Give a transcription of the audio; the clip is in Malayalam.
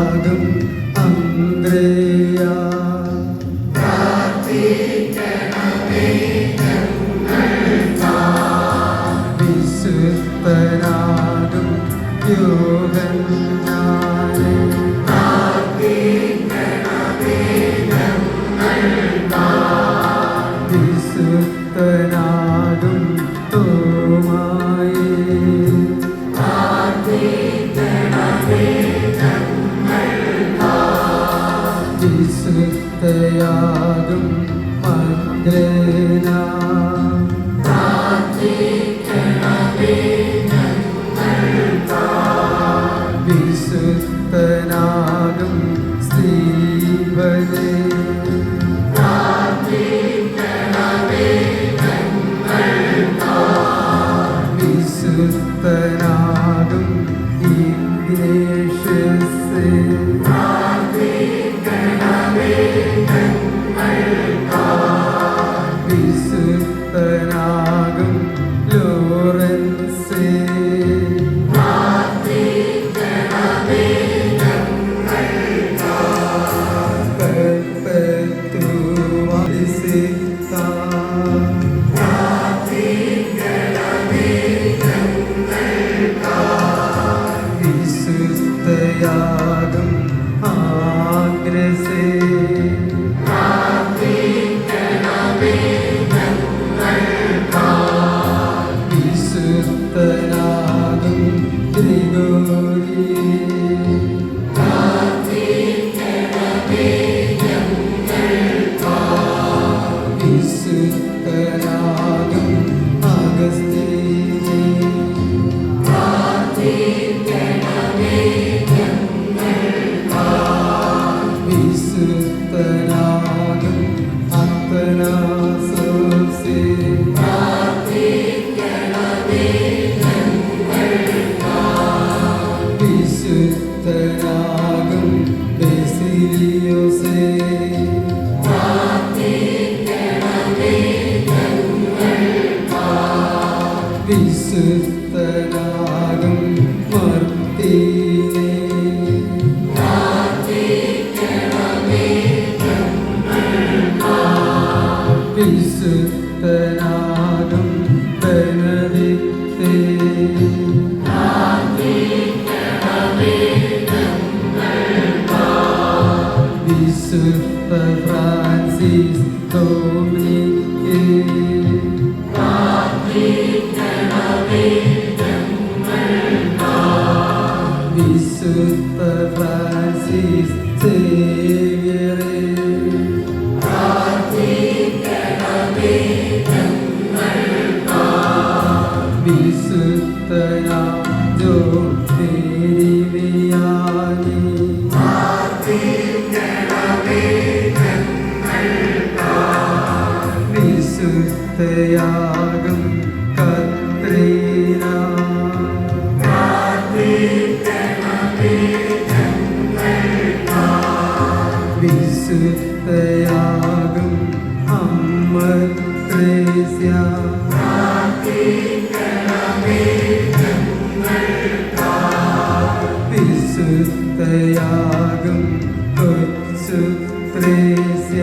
വിശുദ്ധയാകും അന്ത്രേയ വിശുദ്ധനാകും യോഗൻ വിശുദ്ധയാകും മന്ത്രേന വിശുദ്ധനാകും സ്ത്രീവനെ. വിശുദ്ധനാകും ബെസിലിയോസേ. വിശുദ്ധനാകും മർത്തീനേ വിശുദ്ധനാകും വിശുദ്ധ ഫ്രാൻസിസ് ഡോമിനിക്കേ വിശുദ്ധ ഫ്രാൻസിസ് സേവ്യറേ വിശുദ്ധനാ ജോ വിശുദ്ധയാകും കത്രീന. വിശുദ്ധയാകും അമ്മ ത്രേസ്യ. വിശുദ്ധയാകും ത്രേസ്യ.